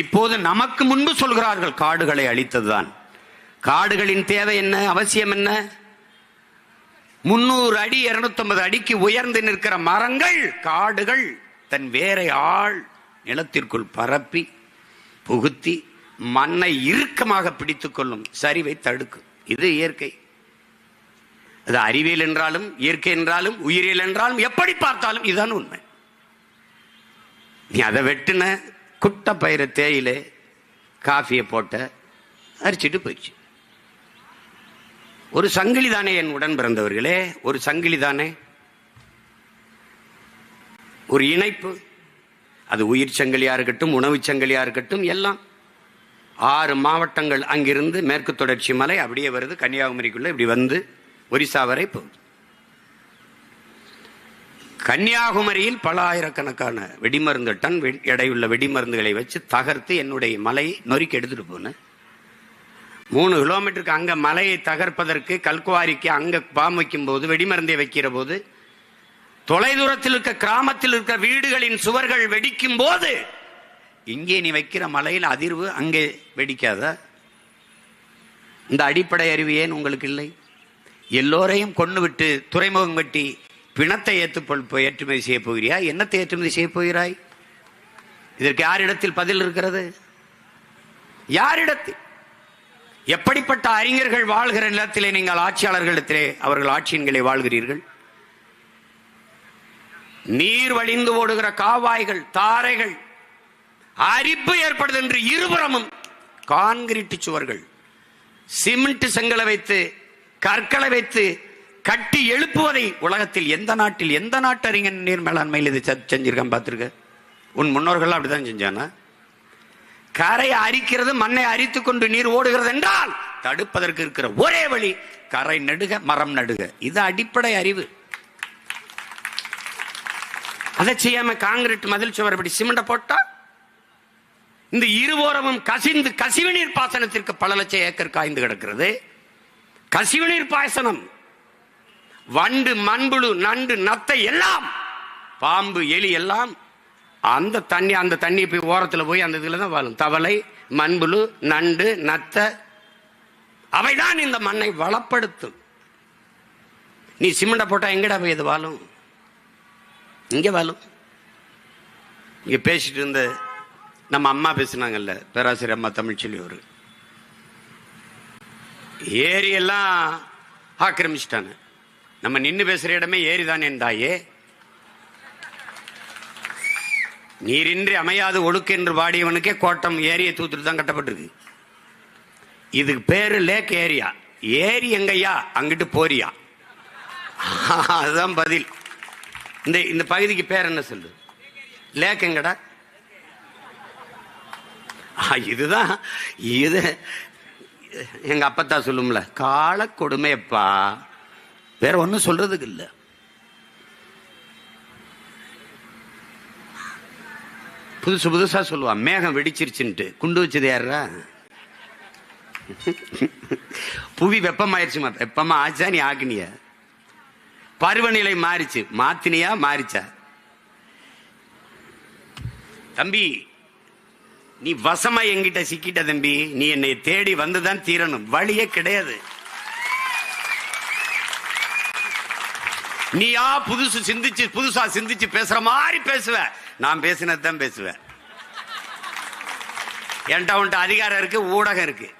இப்போது நமக்கு முன்பு சொல்கிறார்கள் காடுகளை அழித்ததுதான். காடுகளின் தேவை என்ன அவசியம் என்ன? முன்னூறு அடி 250 அடிக்கு உயர்ந்து நிற்கிற மரங்கள் காடுகள் தன் வேரை ஆள் நிலத்திற்குள் பரப்பி புகுத்தி மண்ணை இறுக்கமாக பிடித்துக் கொள்ளும் சரிவை தடுக்கும் இது இயற்கை. அது அறிவியல் என்றாலும் இயற்கை என்றாலும் உயிரியல் என்றாலும் எப்படி பார்த்தாலும் இதுதான் உண்மை. நீ அதை வெட்டுன குட்டை பயிரை தேயிலை காஃபியை போட்ட அரிச்சிட்டு போயிடுச்சு. ஒரு சங்கிலி தானே என் உடன் பிறந்தவர்களே? ஒரு சங்கிலி தானே ஒரு இணைப்பு. அது உயிர் சங்கிலியா இருக்கட்டும் உணவு சங்கிலியா இருக்கட்டும் எல்லாம். ஆறு மாவட்டங்கள் அங்கிருந்து மேற்கு தொடர்ச்சி மலை அப்படியே வருது. கன்னியாகுமரிக்குள்ள இப்படி வந்து ஒரிசா வரை போகுது. கன்னியாகுமரியில் பல ஆயிரக்கணக்கான வெடிமருந்து டன் வெ- எடையுள்ள வெடிமருந்துகளை வச்சு தகர்த்து என்னுடைய மலையை நொறுக்கி எடுத்துட்டு போனேன். மூணு கிலோமீட்டருக்கு அங்க மலையை தகர்ப்பதற்கு கல்குவாரிக்கு அங்க பாம் வைக்கும் போது வெடிமருந்தை வைக்கிற போது தொலைதூரத்தில் இருக்க கிராமத்தில் இருக்க வீடுகளின் சுவர்கள் வெடிக்கும் போது இங்கே நீ வைக்கிற மலையில் அதிர்வு அங்கே வெடிக்காதா? இந்த அடிப்படை அறிவு ஏன் உங்களுக்கு இல்லை? எல்லோரையும் கொண்டு விட்டு துறைமுகம் வெட்டி பிணத்தை ஏற்றுக்கொள் ஏற்றுமதி செய்ய போகிறியா? என்னத்தை ஏற்றுமதி செய்ய போகிறாய்? இதற்கு யாரிடத்தில் பதில் இருக்கிறது? யாரிடத்தில்? எப்படிப்பட்ட அறிஞர்கள் வாழ்கிற நிலத்திலே நீங்கள் ஆட்சியாளர்களிடத்திலே அவர்கள் ஆட்சியின்களை வாழ்கிறீர்கள்? நீர் வழிந்து ஓடுகிற காவாய்கள் தாரைகள் அரிப்பு ஏற்படுது என்று இருபுறமும் கான்கிரீட் சுவர்கள் சிமெண்ட் செங்கலை வைத்து கற்களை வைத்து கட்டி எழுப்புவதை உலகத்தில் எந்த நாட்டில் எந்த நாட்டறிஞர் நீர் மேலாண்மையில் இது செ- செஞ்சிருக்கான் பார்த்துருக்க? உன் முன்னோர்கள் அப்படிதான் செஞ்சானா? கரையை அரிக்கிறது மண்ணை அரித்து கொண்டு நீர் ஓடுகிறது என்றால் தடுப்பதற்கு இருக்கிற ஒரே வழி கரை நடுக மரம் நடுக. இது அடிப்படை அறிவு. அதை செய்யாம காங்கிரீட் மதில் சுவர் இப்படி சிமெண்ட போட்டா? இந்த இருவோரமும் கசிந்து கசிவு நீர் பாசனத்திற்கு பல லட்சம் ஏக்கர் காய்ந்து கிடக்கிறது. கசிவு நீர் பாசனம் வண்டு மண்புழு நண்டு நத்தை எல்லாம் பாம்பு எலி எல்லாம் அந்த தண்ணி அந்த தண்ணி போய் ஓரத்தில் போய் அந்த இதில் தான் வாழும். தவளை மண்புழு நண்டு நத்த அவைதான் இந்த மண்ணை வளப்படுத்தும். நீ சிமெண்டை போட்டா எங்கடா போய் இது வாழும்? இங்க வாழும். இங்க பேசிட்டு இருந்த நம்ம அம்மா பேசுனாங்கல்ல பேராசிரியர் அம்மா தமிழ்ச்செல்வி ஒரு ஏரியெல்லாம் ஆக்கிரமிச்சிட்டாங்க. நம்ம நின்று பேசுகிற இடமே ஏரி என் தாயே. நீரின்றி அமையாது ஒழுக்கு என்று பாடியவனுக்கே கோட்டம் ஏரியை தூத்துட்டு தான் கட்டப்பட்டிருக்கு. இதுக்கு பேரு லேக் ஏரியா. ஏரி எங்கய்யா? அங்கிட்டு போறியா? அதுதான் பதில். இந்த இந்த பகுதிக்கு பேர் என்ன சொல்லு? லேக் எங்கடா? இதுதான் இது எங்க அப்பத்தா சொல்லும்ல கால கொடுமையப்பா. வேற ஒன்றும் சொல்றதுக்கு இல்லை. புதுசு புதுசா சொல்லுவான் மேகம் வெடிச்சிருச்சுன்ட்டு. குண்டு வச்சது யாரா புவி வெப்பமாயிருச்சுமா? வெப்பமா ஆச்சா நீ ஆக்குனியா பருவநிலை மாறிச்சு. மாத்தினியா மாறிச்சா? தம்பி நீ வசமா என்கிட்ட சிக்கிட்ட தம்பி நீ என்னை தேடி வந்துதான் தீரணும். வழியே கிடையாது. நீயா புதுசு சிந்திச்சு புதுசா சிந்திச்சு பேசுற மாதிரி பேசுவ. நான் பேசினதுதான் பேசுவேன் என்கிட்ட உன்ட்ட அதிகாரம் இருக்கு ஊடகம் இருக்கு.